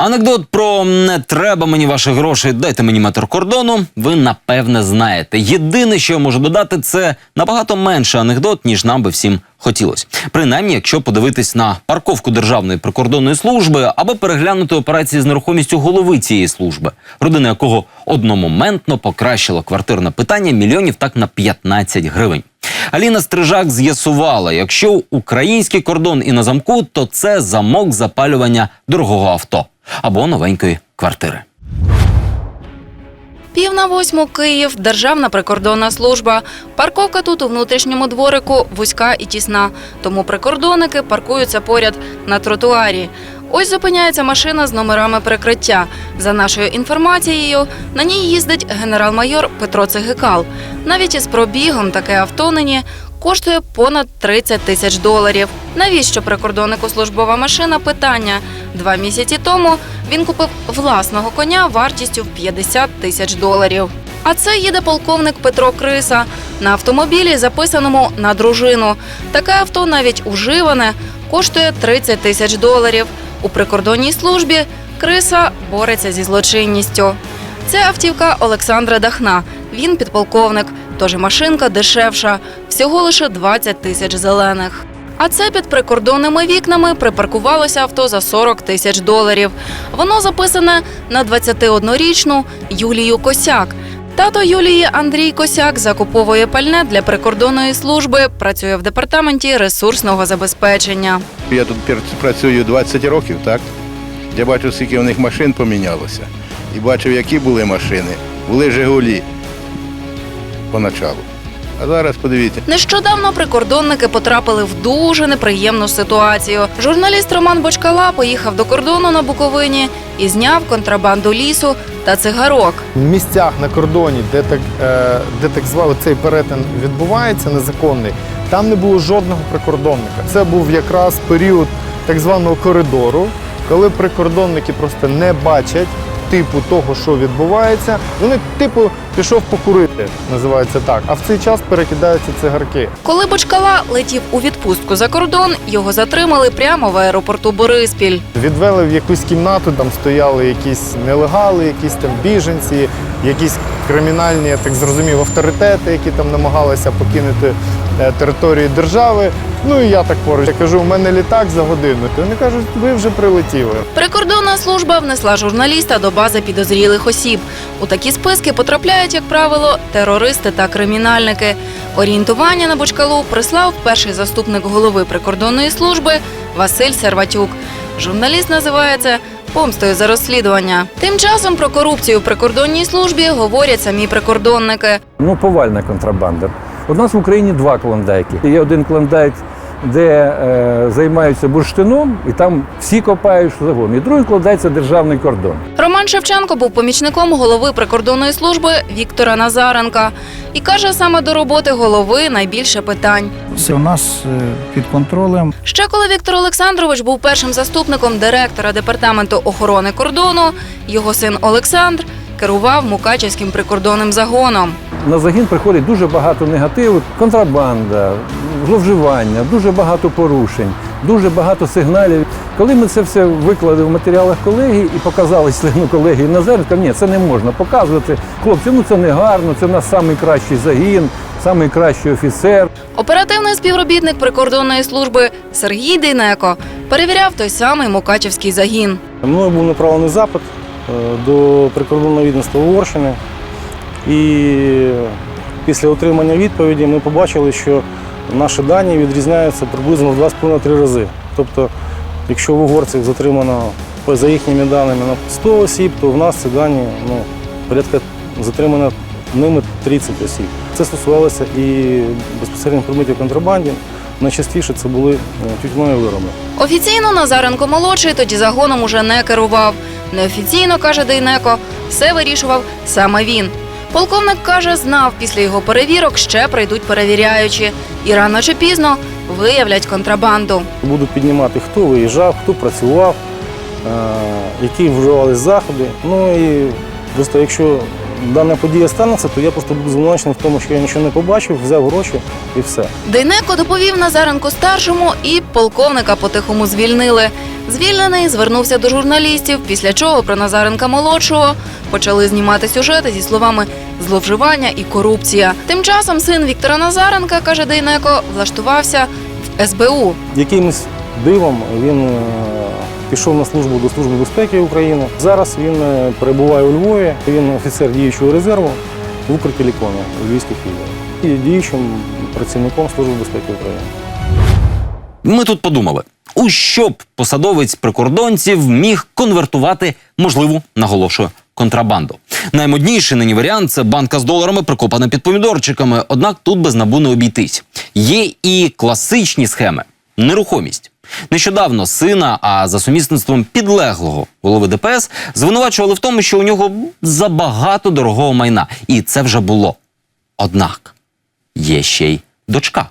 Анекдот про не треба мені ваших грошей, дайте мені метр кордону. Ви напевне знаєте. Єдине, що я можу додати, це набагато менше анекдот, ніж нам би всім хотілося. Принаймні, якщо подивитись на парковку Державної прикордонної служби або переглянути операції з нерухомістю голови цієї служби, родина якого одномоментно покращила квартирне питання мільйонів так на 15 гривень. Аліна Стрижак з'ясувала, якщо український кордон і на замку, то це замок запалювання дорогого авто або новенької квартири. Пів на восьму Київ, Державна прикордонна служба. Парковка тут у внутрішньому дворику вузька і тісна, тому прикордонники паркуються поряд на тротуарі. Ось зупиняється машина з номерами прикриття. За нашою інформацією, на ній їздить генерал-майор Петро Цигикал. Навіть із пробігом таке авто нині коштує понад 30 тисяч доларів. Навіщо прикордоннику службова машина? Питання. Два місяці тому він купив власного коня вартістю в 50 тисяч доларів. А це їде полковник Петро Криса на автомобілі, записаному на дружину. Таке авто, навіть уживане, коштує 30 тисяч доларів. У прикордонній службі Криса бореться зі злочинністю. Це автівка Олександра Дахна. Він підполковник, тож машинка дешевша, всього лише 20 тисяч зелених. А це під прикордонними вікнами припаркувалося авто за 40 тисяч доларів. Воно записане на 21-річну Юлію Косяк. Тато Юлії Андрій Косяк закуповує пальне для прикордонної служби, працює в департаменті ресурсного забезпечення. Я тут працюю 20 років, так? Я бачу, скільки у них машин помінялося. І бачив, які були машини. Були Жигулі поначалу. А зараз подивіться. Нещодавно прикордонники потрапили в дуже неприємну ситуацію. Журналіст Роман Бочкала поїхав до кордону на Буковині і зняв контрабанду лісу та цигарок. В місцях на кордоні, де так, е, де так званий цей перетин відбувається незаконний, там не було жодного прикордонника. Це був якраз період так званого коридору, коли прикордонники просто не бачать типу того, що відбувається. Вони, типу, пішов покурити, називається так. А в цей час перекидаються цигарки. Коли Бочкала летів у відпустку за кордон, його затримали прямо в аеропорту Бориспіль. Відвели в якусь кімнату, там стояли якісь нелегали, якісь там біженці, якісь кримінальні, я так зрозумів, авторитети, які там намагалися покинути е, територію держави. Ну і я так поруч. Я кажу, у мене літак за годину. То вони кажуть, ви вже прилетіли. Прикордонна служба внесла журналіста до бази підозрілих осіб. У такі списки потрапляють, як правило, терористи та кримінальники. Орієнтування на Бочкалу прислав перший заступник голови прикордонної служби Василь Серватюк. Журналіст називає це помстою за розслідування. Тим часом про корупцію в прикордонній службі говорять самі прикордонники. Ну, повальна контрабанда. У нас в Україні два клондайки. Є один клондайк, де е, займаються бурштином, і там всі копають що завгодно. І другий це державний кордон. Роман Шевченко був помічником голови прикордонної служби Віктора Назаренка і каже, саме до роботи голови найбільше питань. Все у нас е, під контролем. Ще коли Віктор Олександрович був першим заступником директора департаменту охорони кордону, його син Олександр керував Мукачівським прикордонним загоном. На загін приходить дуже багато негативу, контрабанда, зловживання, дуже багато порушень, дуже багато сигналів. Коли ми це все виклали в матеріалах колегії і показали члену колегії Назаренка, ні, це не можна показувати. Хлопці, ну це не гарно, це в нас найкращий загін, найкращий офіцер. Оперативний співробітник прикордонної служби Сергій Дейнеко перевіряв той самий Мукачівський загін. Мною був направлений запит е, до прикордонного відомства Угорщини. І після отримання відповіді ми побачили, що наші дані відрізняються приблизно в 2,5-3 рази. Тобто, якщо в угорців затримано за їхніми даними на 100 осіб, то в нас ці дані ну, порядка затримано ними 30 осіб. Це стосувалося і безпосередньо предметів контрабанді. Найчастіше це були е, тютюнові вироби. Офіційно Назаренко молодший тоді загоном уже не керував. Неофіційно, каже Дейнеко, все вирішував саме він. Полковник каже, знав, після його перевірок ще прийдуть перевіряючі, і рано чи пізно виявлять контрабанду. Буду піднімати, хто виїжджав, хто працював, е, які вживали заходи. Ну і просто якщо дана подія станеться, то я просто буду звинувачений в тому, що я нічого не побачив, взяв гроші і все. Дейнеко доповів Назаренку старшому і полковника по-тихому звільнили. Звільнений звернувся до журналістів, після чого про Назаренка молодшого почали знімати сюжети зі словами зловживання і корупція. Тим часом син Віктора Назаренка, каже Дейнеко, влаштувався в СБУ. Якимось дивом він е, пішов на службу до Служби безпеки України. Зараз він е, перебуває у Львові. Він офіцер діючого резерву в Укртелекомі у Львівських філіях. І діючим працівником Служби безпеки України. Ми тут подумали, у що б посадовець прикордонців міг конвертувати можливу, наголошую, контрабанду. Наймодніший нині варіант це банка з доларами, прикопана під помідорчиками. Однак тут без набу не обійтись. Є і класичні схеми нерухомість. Нещодавно сина, а за сумісництвом підлеглого голови ДПС звинувачували в тому, що у нього забагато дорогого майна, і це вже було. Однак є ще й дочка.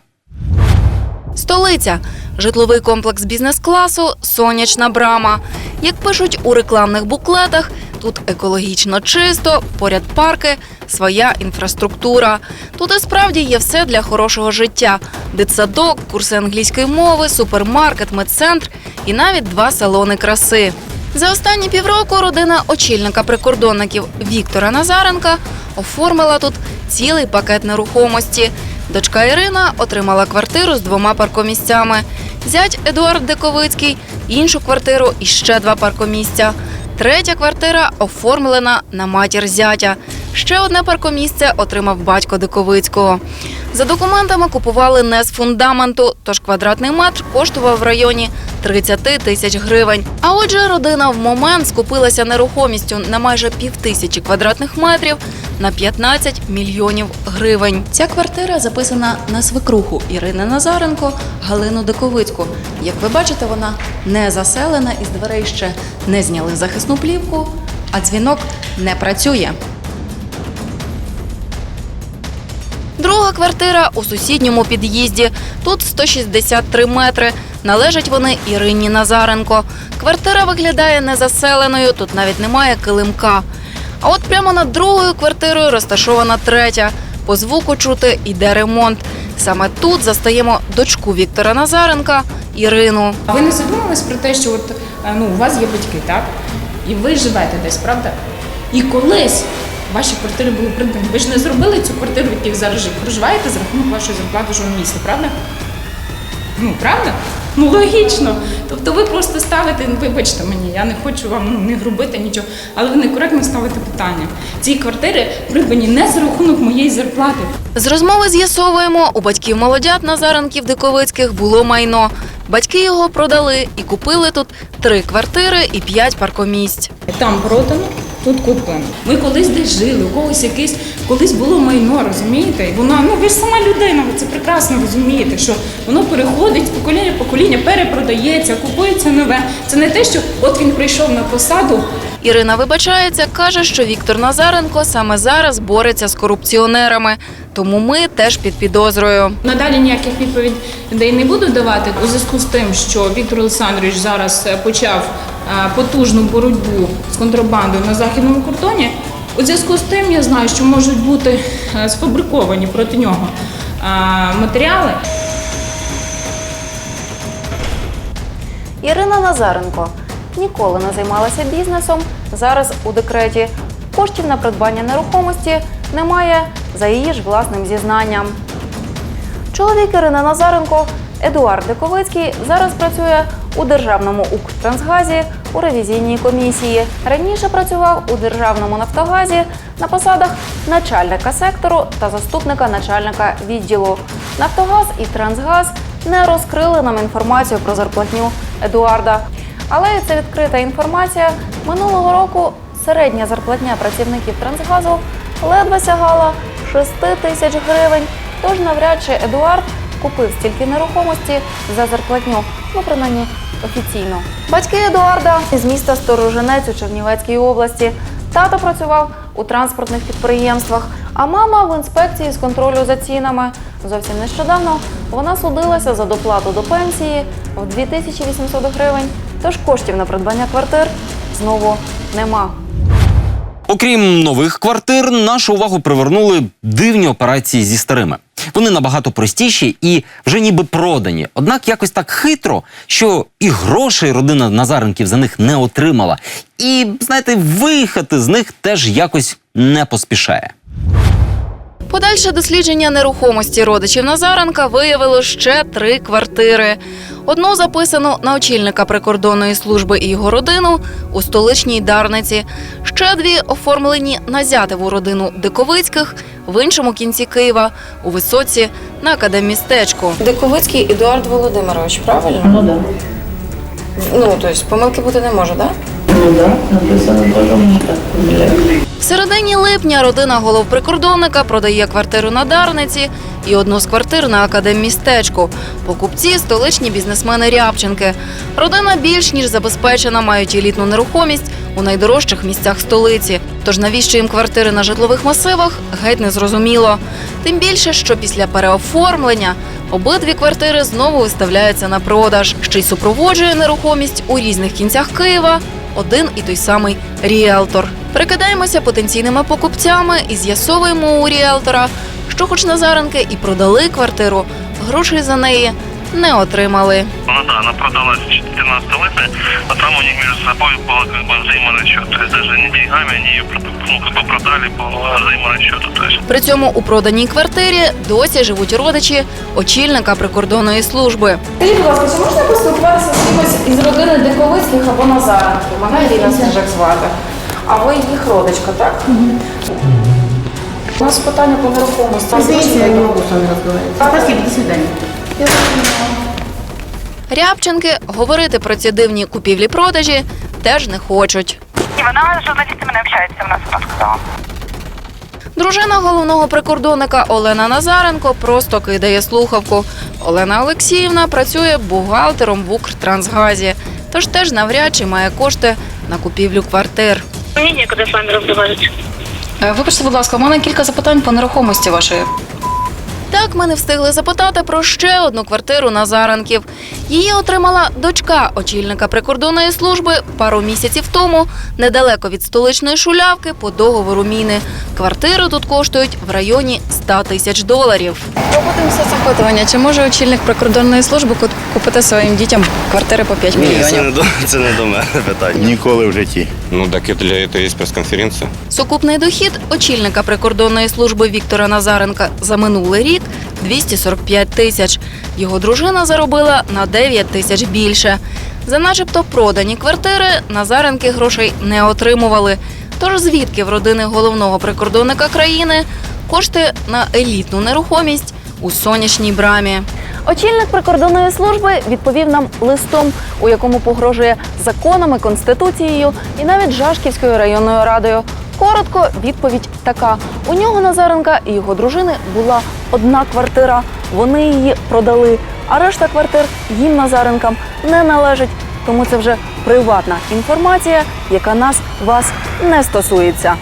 Столиця житловий комплекс бізнес-класу Сонячна брама. Як пишуть у рекламних буклетах, тут екологічно чисто, поряд парки, своя інфраструктура. Тут і справді є все для хорошого життя: дитсадок, курси англійської мови, супермаркет, медцентр і навіть два салони краси. За останні півроку родина очільника прикордонників Віктора Назаренка оформила тут цілий пакет нерухомості. Дочка Ірина отримала квартиру з двома паркомісцями. Зять Едуард Дековицький іншу квартиру і ще два паркомісця. Третя квартира оформлена на матір зятя. Ще одне паркомісце отримав батько Диковицького. За документами купували не з фундаменту, тож квадратний метр коштував в районі 30 тисяч гривень. А отже, родина в момент скупилася нерухомістю на майже півтисячі квадратних метрів на 15 мільйонів гривень. Ця квартира записана на свекруху Ірини Назаренко, Галину Диковицьку. Як ви бачите, вона не заселена із дверей ще не зняли захисну плівку, а дзвінок не працює. Друга квартира у сусідньому під'їзді. Тут 163 метри. Належать вони Ірині Назаренко. Квартира виглядає незаселеною, тут навіть немає килимка. А от прямо над другою квартирою розташована третя. По звуку чути йде ремонт. Саме тут застаємо дочку Віктора Назаренка Ірину. Ви не задумались про те, що от, е, ну, у вас є батьки, так? І ви живете десь, правда? І колись ваші квартири були придбані. Ви ж не зробили цю квартиру, в якій зараз жив- проживаєте за рахунок вашої зарплати місця, правда? Ну, правда? Ну, логічно. Тобто ви просто ставите, ну, вибачте мені, я не хочу вам ну, не грубити нічого, але ви некоректно ставите питання. Ці квартири придбані не за рахунок моєї зарплати. З розмови з'ясовуємо, у батьків молодят Назаренків Диковицьких було майно. Батьки його продали і купили тут три квартири і п'ять паркомісць. Там продано, тут куплено. Ми колись десь жили, у когось якесь колись було майно, розумієте? І вона, ну ви ж сама людина, ви це прекрасно розумієте, що воно переходить з покоління в покоління, перепродається, купується нове. Це не те, що от він прийшов на посаду, Ірина вибачається, каже, що Віктор Назаренко саме зараз бореться з корупціонерами. Тому ми теж під підозрою. Надалі ніяких відповідей не буду давати у зв'язку з тим, що Віктор Олександрович зараз е, почав потужну боротьбу з контрабандою на західному кордоні. У зв'язку з тим я знаю, що можуть бути е, сфабриковані проти нього е, матеріали. Ірина Назаренко ніколи не займалася бізнесом. Зараз у декреті коштів на придбання нерухомості немає за її ж власним зізнанням. Чоловік Ірини Назаренко Едуард Диковицький зараз працює у державному Укртрансгазі у ревізійній комісії. Раніше працював у державному Нафтогазі на посадах начальника сектору та заступника начальника відділу. Нафтогаз і Трансгаз не розкрили нам інформацію про зарплатню Едуарда. Але це відкрита інформація. Минулого року середня зарплатня працівників Трансгазу ледве сягала 6 тисяч гривень. Тож навряд чи Едуард купив стільки нерухомості за зарплатню, ну принаймні офіційно. Батьки Едуарда з міста Сторожинець у Чернівецькій області. Тато працював у транспортних підприємствах, а мама в інспекції з контролю за цінами. Зовсім нещодавно вона судилася за доплату до пенсії в 2800 гривень. Тож коштів на придбання квартир знову нема. Окрім нових квартир, нашу увагу привернули дивні операції зі старими. Вони набагато простіші і вже ніби продані. Однак якось так хитро, що і грошей родина Назаренків за них не отримала. І, знаєте, виїхати з них теж якось не поспішає. Подальше дослідження нерухомості родичів Назаренка виявило ще три квартири. Одну записано на очільника прикордонної служби і його родину у столичній Дарниці. Ще дві оформлені на зятеву родину Диковицьких в іншому кінці Києва у висоці на академістечку. Диковицький Едуард Володимирович, правильно? Ну да. Ну тобто помилки бути не може, так? В середині липня родина головприкордонника продає квартиру на Дарниці і одну з квартир на академмістечку. Покупці столичні бізнесмени Рябченки. Родина більш ніж забезпечена, мають елітну нерухомість у найдорожчих місцях столиці. Тож навіщо їм квартири на житлових масивах, геть не зрозуміло. Тим більше, що після переоформлення обидві квартири знову виставляються на продаж, що й супроводжує нерухомість у різних кінцях Києва один і той самий ріелтор. Перекидаємося потенційними покупцями і з'ясовуємо у ріелтора, що хоч Назаренки і продали квартиру, грошей за неї не отримали. Ну да, она продалась 14 липня, а там у них между собой было как бы взаиморасчет. То есть даже не деньгами они ее ну, как бы продали по взаиморасчету. То есть При цьому у проданій квартирі досі живуть родичі очільника прикордонної служби. Скажіть, будь ласка, чи можна поспілкуватися з кимось із родини Диковицьких або Назаренків? Мене Ірина Сніжак звати. А ви їх родичка, так? У нас питання по нерухомості. Извините, я не могу с вами разговаривать. Спасибо, до свидания. Рябченки говорити про ці дивні купівлі-продажі теж не хочуть. Ні, вона з журналістами не общається, вона сама сказала. Дружина головного прикордонника Олена Назаренко просто кидає слухавку. Олена Олексіївна працює бухгалтером в Укртрансгазі, тож теж навряд чи має кошти на купівлю квартир. Мені нікуди з вами розмовляти. Е, Вибачте, будь ласка, у мене кілька запитань по нерухомості вашої. Так ми не встигли запитати про ще одну квартиру на Заранків. Її отримала дочка очільника прикордонної служби пару місяців тому, недалеко від столичної шулявки по договору міни. Квартири тут коштують в районі 100 тисяч доларів. Проводимося запитування, чи може очільник прикордонної служби купити своїм дітям квартири по 5 мільйонів? до, це не до мене питання. Ніколи в житті. Ну, так и для этого есть пресс-конференция. Сукупний дохід очільника прикордонної служби Віктора Назаренка за минулий рік 245 тисяч. Його дружина заробила на 9 тисяч більше. За начебто продані квартири Назаренки грошей не отримували. Тож звідки в родини головного прикордонника країни кошти на елітну нерухомість у сонячній брамі? Очільник прикордонної служби відповів нам листом, у якому погрожує законами, конституцією і навіть Жашківською районною радою. Коротко, відповідь така: у нього Назаренка і його дружини була одна квартира. Вони її продали, а решта квартир їм Назаренкам не належить. Тому це вже приватна інформація, яка нас вас не стосується.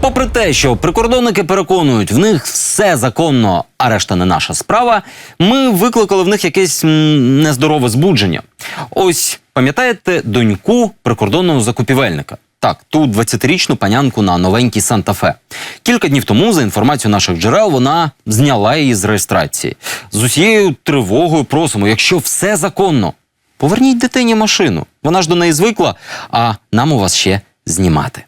Попри те, що прикордонники переконують, в них все законно, а решта не наша справа. Ми викликали в них якесь нездорове збудження. Ось пам'ятаєте доньку прикордонного закупівельника? Так, ту 20-річну панянку на новенькій Санта-Фе. Кілька днів тому, за інформацією наших джерел, вона зняла її з реєстрації. З усією тривогою просимо, якщо все законно, поверніть дитині машину. Вона ж до неї звикла, а нам у вас ще знімати.